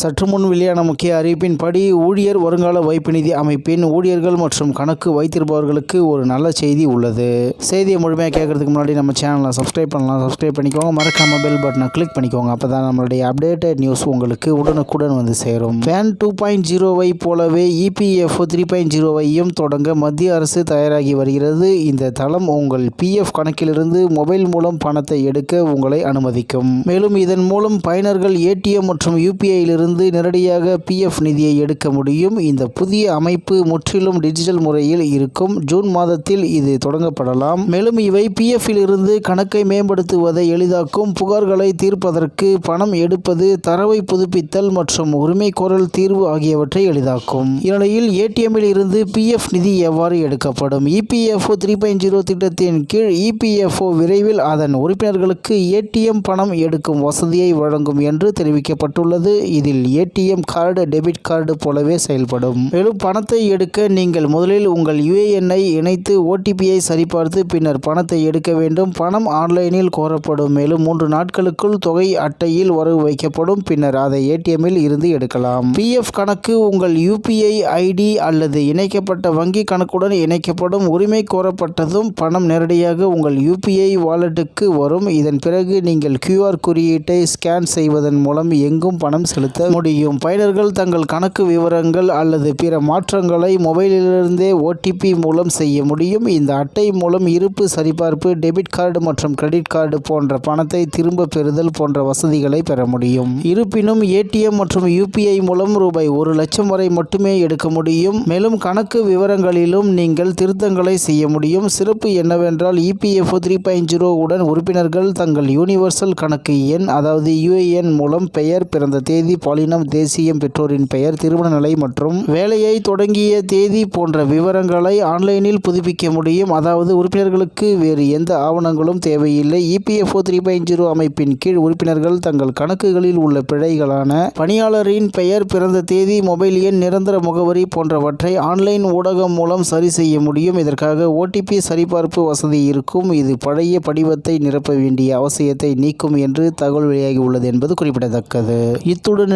சற்று முன் வெளியான முக்கிய அறிவிப்பின்படி ஊழியர் வருங்கால வைப்பு நிதி அமைப்பின் ஊழியர்கள் மற்றும் கணக்கு வைத்திருப்பவர்களுக்கு ஒரு நல்ல செய்தி உள்ளது. செய்தியை முழுமையாக கேட்கறதுக்கு முன்னாடி நம்ம சேனலை சப்ஸ்கிரைப் பண்ணலாம். சப்ஸ்கிரைப் பண்ணிக்கோங்க. மறக்காம பெல் பட்டனை கிளிக் பண்ணிக்கோங்க. அப்போ தான் நம்மளுடைய அப்டேட்டட் நியூஸ் உங்களுக்கு உடனுக்குடன் வந்து சேரும். வேன் டூ பாயிண்ட் ஜீரோவை போலவே இபிஎஃப்ஓ த்ரீ பாயிண்ட் ஜீரோவையும் தொடங்க மத்திய அரசு தயாராகி வருகிறது. இந்த தளம் உங்கள் பிஎஃப் கணக்கிலிருந்து மொபைல் மூலம் பணத்தை எடுக்க உங்களை அனுமதிக்கும். மேலும் இதன் மூலம் பயனர்கள் ஏடிஎம் மற்றும் யூபிஐயிலிருந்து நேரடியாக பிஎஃப் நிதியை எடுக்க முடியும். இந்த புதிய அமைப்பு முற்றிலும் டிஜிட்டல் முறையில் இருக்கும். ஜூன் மாதத்தில் இது தொடங்கப்படலாம். மேலும் இவை பிஎஃப்பில் இருந்து கணக்கை மேம்படுத்துவதை எளிதாக்கும். புகார்களை தீர்ப்பதற்கு பணம் எடுப்பது தரவை புதுப்பித்தல் மற்றும் உரிமைகோரல் தீர்வு ஆகியவற்றை எளிதாக்கும். இந்நிலையில் ஏடிஎம்மில் இருந்து பிஎஃப் நிதி எவ்வாறு எடுக்கப்படும்? இபிஎஃப்ஓ த்ரீ பாயிண்ட் ஜீரோ திட்டத்தின் கீழ் இபிஎஃப்ஓ விரைவில் அதன் உறுப்பினர்களுக்கு ஏடிஎம் பணம் எடுக்கும் வசதியை வழங்கும் என்று தெரிவிக்கப்பட்டுள்ளது. இதில் ஏடிஎம் கார்டு டெபிட் கார்டு போலவே செயல்படும். மேலும் பணத்தை எடுக்க நீங்கள் முதலில் உங்கள் யுஏஎன்ஐ இணைத்து ஓடிபியை சரிபார்த்து பின்னர் பணத்தை எடுக்க வேண்டும். பணம் ஆன்லைனில் கோரப்படும். மேலும் மூன்று நாட்களுக்குள் தொகை அட்டையில் வரவு வைக்கப்படும். பின்னர் அதை ஏடிஎம்மில் இருந்து எடுக்கலாம். பிஎஃப் கணக்கு உங்கள் யூபிஐ ஐடி அல்லது இணைக்கப்பட்ட வங்கி கணக்குடன் இணைக்கப்படும். உரிமை கோரப்பட்டதும் பணம் நேரடியாக உங்கள் யூபிஐ வாலெட்டுக்கு வரும். இதன் பிறகு நீங்கள் கியூஆர் குறியீட்டை ஸ்கேன் செய்வதன் மூலம் எங்கும் பணம் செலுத்த முடியும். பயனர்கள் தங்கள் கணக்கு விவரங்கள் அல்லது பிற மாற்றங்களை மொபைலிலிருந்தே ஓடிபி மூலம் செய்ய முடியும். இந்த அட்டை மூலம் இருப்பு சரிபார்ப்பு டெபிட் கார்டு மற்றும் கிரெடிட் கார்டு போன்ற பணத்தை திரும்ப பெறுதல் போன்ற வசதிகளை பெற முடியும். இருப்பினும் ஏடிஎம் மற்றும் யூபிஐ மூலம் ரூபாய் ஒரு லட்சம் வரை மட்டுமே எடுக்க முடியும். மேலும் கணக்கு விவரங்களிலும் நீங்கள் திருத்தங்களை செய்ய முடியும். சிறப்பு என்னவென்றால் இபிஎஃப்ஓ த்ரீ பாயிண்ட் ஜீரோ உடன் உறுப்பினர்கள் தங்கள் யூனிவர்சல் கணக்கு எண் அதாவது யுஏஎன் மூலம் பெயர் பிறந்த தேதி பாலினம் தேசியம் பெற்றோரின் பெயர் திருமண நிலை மற்றும் வேலையை தொடங்கிய தேதி போன்ற விவரங்களை ஆன்லைனில் புதுப்பிக்க முடியும். அதாவது உறுப்பினர்களுக்கு வேறு எந்த ஆவணங்களும் தேவையில்லை. இபிஎஃப்ஓ த்ரீ பாயிண்ட் ஜீரோ அமைப்பின் கீழ் உறுப்பினர்கள் தங்கள் கணக்குகளில் உள்ள பிழைகளான பணியாளரின் பெயர் பிறந்த தேதி மொபைல் எண் நிரந்தர முகவரி போன்றவற்றை ஆன்லைன் ஊடகம் மூலம் சரி செய்ய முடியும். இதற்காக ஓடிபி சரிபார்ப்பு வசதி இருக்கும். இது பழைய படிவத்தை நிரப்ப வேண்டிய அவசியத்தை நீக்கும் என்று தகவல் வெளியாகி உள்ளது என்பது குறிப்பிடத்தக்கது. இத்துடன்